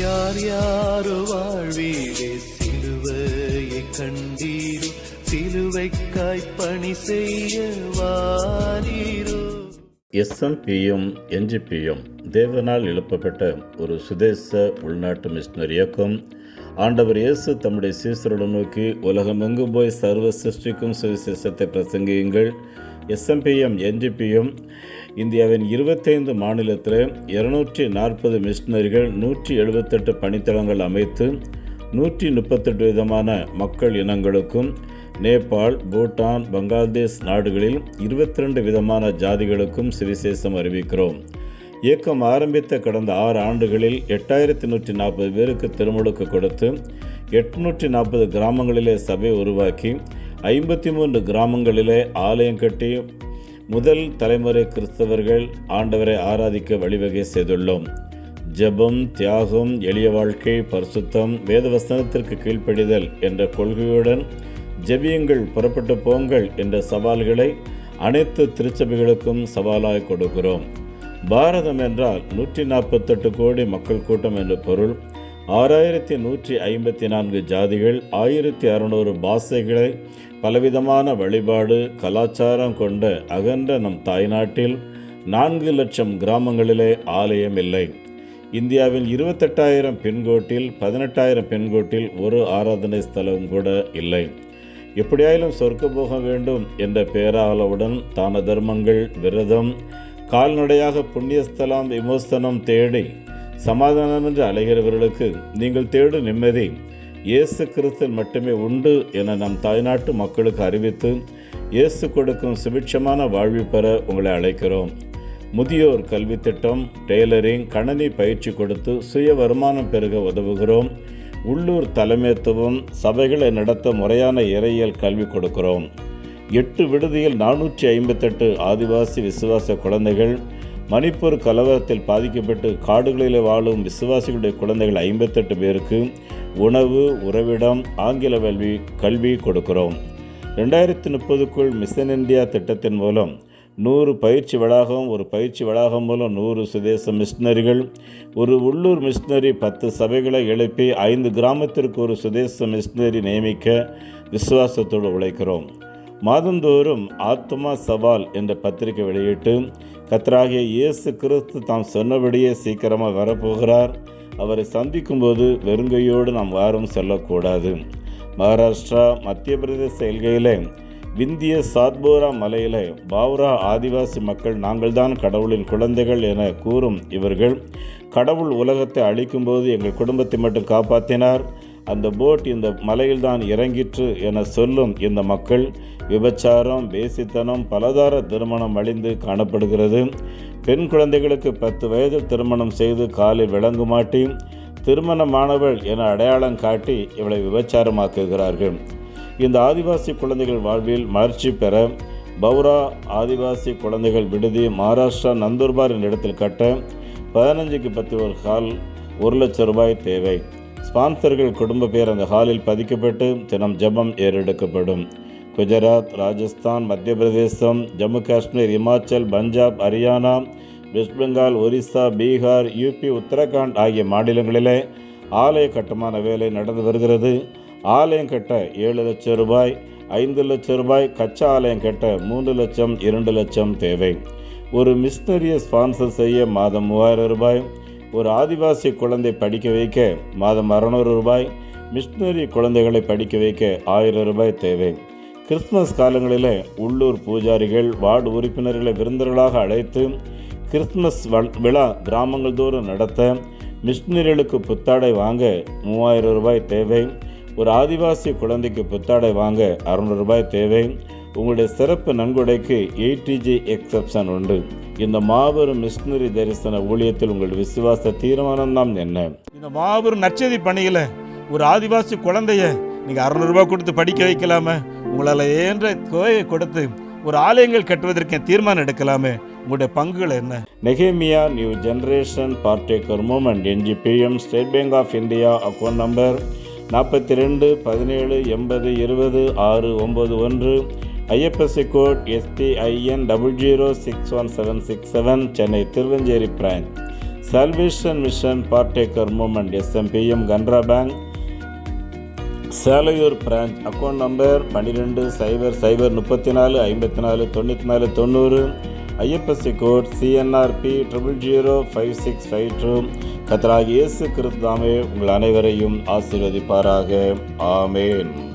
யார் யாரோ வாழ்வீடே சிலுவையை கண்டீரோ சிலுவைக்காய் பணி செய்ய வாரீரோ. எஸ்எம்பியும் என்ஜிபியும் தேவனால் எழுப்பப்பட்ட ஒரு சுதேச உள்நாட்டு மிஷினர் இயக்கம். ஆண்டவர் இயேசு தம்முடைய சீசருடன் நோக்கி உலகமெங்கும் போய் சர்வ சிருஷ்டிக்கும் சுவிசேஷத்தை பிரசங்கியுங்கள். எஸ்எம்பிஎம் என்ஜிபியும் இந்தியாவின் இருபத்தைந்து மாநிலத்தில் இருநூற்றி நாற்பது மிஷினரிகள் நூற்றி எழுபத்தெட்டு பணித்தளங்கள் அமைத்து நூற்றி முப்பத்தெட்டு விதமான மக்கள் இனங்களுக்கும் நேபாள் பூட்டான் பங்களாதேஷ் நாடுகளில் இருபத்தி ரெண்டு விதமான ஜாதிகளுக்கும் சுவிசேஷம் அறிவிக்கிறோம். இயக்கம் ஆரம்பித்த கடந்த ஆறு ஆண்டுகளில் எட்டாயிரத்தி நூற்றி நாற்பது பேருக்கு திருமுழுக்கு கொடுத்து எட்நூற்றி நாற்பது கிராமங்களிலே சபை உருவாக்கி ஐம்பத்தி மூன்று கிராமங்களிலே ஆலயம் கட்டி முதல் தலைமுறை கிறிஸ்தவர்கள் ஆண்டவரை ஆராதிக்க வழிவகை செய்துள்ளோம். ஜெபம் தியாகம் எளிய வாழ்க்கை பரிசுத்தம் வேதவசனத்திற்கு கீழ்ப்படிதல் என்ற கொள்கையுடன் ஜெபியுங்கள் புறப்பட்டு போங்கள் என்ற சவால்களை அனைத்து திருச்சபைகளுக்கும் சவாலாக கொடுக்கிறோம். பாரதம் என்றால் நூற்றி நாற்பத்தெட்டு கோடி மக்கள் கூட்டம் என்ற பொருள். ஆறாயிரத்தி நூற்றி ஐம்பத்தி நான்கு ஜாதிகள் ஆயிரத்தி அறுநூறு பாஷைகளை பலவிதமான வழிபாடு கலாச்சாரம் கொண்ட அகன்ற நம் தாய்நாட்டில் நான்கு லட்சம் கிராமங்களிலே ஆலயம் இல்லை. இந்தியாவின் இருபத்தெட்டாயிரம் பெண்கோட்டில் பதினெட்டாயிரம் பெண்கோட்டில் ஒரு ஆராதனை ஸ்தலம் கூட இல்லை. எப்படியாயிலும் சொர்க்க போக வேண்டும் என்ற பேராளவுடன் தான தர்மங்கள் விரதம் கால்நடையாக புண்ணியஸ்தலம் விமோசனம் தேடி சமாதானம் என்று அலைகிறவர்களுக்கு நீங்கள் தேடும் நிம்மதி. இயேசு கிறிஸ்தல் மட்டுமே உண்டு என நம் தாய்நாட்டு மக்களுக்கு அறிவித்து இயேசு கொடுக்கும் சுபிட்சமான வாழ்வு பெற உங்களை அழைக்கிறோம். முதியோர் கல்வி திட்டம் டெய்லரிங் கணனி பயிற்சி கொடுத்து சுய வருமானம் பெருக உதவுகிறோம். உள்ளூர் தலைமைத்துவம் சபைகளை நடத்த முறையான இறையியல் கல்வி கொடுக்கிறோம். எட்டு விடுதியில் நானூற்றி ஐம்பத்தெட்டு ஆதிவாசி விசுவாச குழந்தைகள் மணிப்பூர் கலவரத்தில் பாதிக்கப்பட்டு காடுகளில் வாழும் விசுவாசிகளுடைய குழந்தைகள் ஐம்பத்தெட்டு பேருக்கு உணவு உறவிடம் ஆங்கில கல்வி கல்வி கொடுக்கிறோம். ரெண்டாயிரத்தி முப்பதுக்குள் மிஷன் இந்தியா திட்டத்தின் மூலம் நூறு பயிற்சி வளாகம் ஒரு பயிற்சி வளாகம் மூலம் நூறு சுதேச மிஷினரிகள் ஒரு உள்ளூர் மிஷினரி பத்து சபைகளை எழுப்பி ஐந்து கிராமத்திற்கு ஒரு சுதேச மிஷினரி நியமிக்க விசுவாசத்தோடு உழைக்கிறோம். மாதந்தோறும் ஆத்மா சவால் என்ற பத்திரிகை வெளியிட்டு கத்தராகிய இயேசு கிறிஸ்து தாம் சொன்னபடியே சீக்கிரமாக வரப்போகிறார். அவரை சந்திக்கும்போது வெறுங்கையோடு நாம் யாரும் செல்லக்கூடாது. மகாராஷ்டிரா மத்திய பிரதேச எல்கையிலே விந்திய சாத்போரா மலையிலே பாவ்ரா ஆதிவாசி மக்கள் நாங்கள்தான் கடவுளின் குழந்தைகள் என கூறும் இவர்கள் கடவுள் உலகத்தை அழிக்கும்போது எங்கள் குடும்பத்தை மட்டும் காப்பாற்றினார் அந்த போட் இந்த மலையில்தான் இறங்கிற்று என சொல்லும் இந்த மக்கள் விபச்சாரம் வேசித்தனம் பலதார திருமணம் அழிந்து காணப்படுகிறது. பெண் குழந்தைகளுக்கு பத்து வயதில் திருமணம் செய்து காலில் விளங்கு மாட்டி திருமணமானவள் என அடையாளம் காட்டி இவளை விபச்சாரமாக்குகிறார்கள். இந்த ஆதிவாசி குழந்தைகள் வாழ்வில் மலர்ச்சி பெற பௌரா ஆதிவாசி குழந்தைகள் விடுதி மகாராஷ்டிரா நந்தூர்பார் என்ற இடத்தில் கட்ட பதினஞ்சுக்கு பத்து ஒரு கால் ஒரு லட்சம் ரூபாய் தேவை. ஸ்பான்சர்கள் குடும்ப பேர் அந்த ஹாலில் பதிக்கப்பட்டு தினம் ஜெபம் ஏறெடுக்கப்படும். குஜராத் ராஜஸ்தான் மத்திய பிரதேசம் ஜம்மு காஷ்மீர் இமாச்சல் பஞ்சாப் ஹரியானா வெஸ்ட் பெங்கால் ஒரிஸ்ஸா பீகார் யூபி உத்தரகாண்ட் ஆகிய மாநிலங்களிலே ஆலய கட்டுமான வேலை நடந்து வருகிறது. ஆலயம் கட்ட ஏழு லட்சம் ரூபாய் ஐந்து லட்சம் ரூபாய் கச்சா ஆலயம் கட்ட மூன்று லட்சம் இரண்டு லட்சம் தேவை. ஒரு மிஷினரியை ஸ்பான்சர் செய்ய மாதம் மூவாயிரம் ரூபாய் ஒரு ஆதிவாசி குழந்தை படிக்க வைக்க மாதம் அறநூறு ரூபாய் மிஷினரி குழந்தைகளை படிக்க வைக்க ஆயிரம் ரூபாய் தேவை. கிறிஸ்துமஸ் காலங்களில் உள்ளூர் பூஜாரிகள் வார்டு உறுப்பினர்களை விருந்தர்களாக அழைத்து கிறிஸ்துமஸ் விழா கிராமங்கள் தோறும் நடத்த மிஷினரிகளுக்கு புத்தாடை வாங்க மூவாயிரம் ரூபாய் தேவை. ஒரு ஆதிவாசி குழந்தைக்கு புத்தாடை வாங்க அறநூறு ரூபாய் தேவை. உங்களுடைய சிறப்பு நன்கொடைக்கு எயிட்டிஜி எக்ஸப்ஷன் உண்டு. இந்த மாபெரும் மிஷினரி தரிசன ஊழியத்தில் உங்கள் விசுவாச தீர்மானம் தான் என்ன? இந்த மாபெரும் நற்செய்தி பணியில் ஒரு ஆதிவாசி குழந்தைய நீங்கள் அறநூறுபா கொடுத்து படிக்க வைக்கலாமே. உங்களால் ஏன்ற கோயை கொடுத்து ஒரு ஆலயங்கள் கட்டுவதற்கு தீர்மானம் எடுக்கலாமே. உங்களுடைய பங்குகள் என்ன? நெகேமியா New Generation Partaker Movement NGPM State Bank of India account number நாற்பத்தி ரெண்டு பதினேழு எண்பது இருபது ஆறு ஒம்பது ஒன்று IFSC code SDIN double zero six one seven six seven Chennai Thiruvancheri branch. Salvation Mission Partaker Movement SMPM Canara Bank Selaiyur branch account number பன்னிரெண்டு சைபர் சைபர் முப்பத்தி நாலு ஐம்பத்தி நாலு தொண்ணூற்றி நாலு தொண்ணூறு. IFSC code CNRB triple zero five six five two கத்தராக இயேசு கிறிஸ்தாமே உங்கள் அனைவரையும் ஆசீர்வதிப்பாராக. ஆமேன்.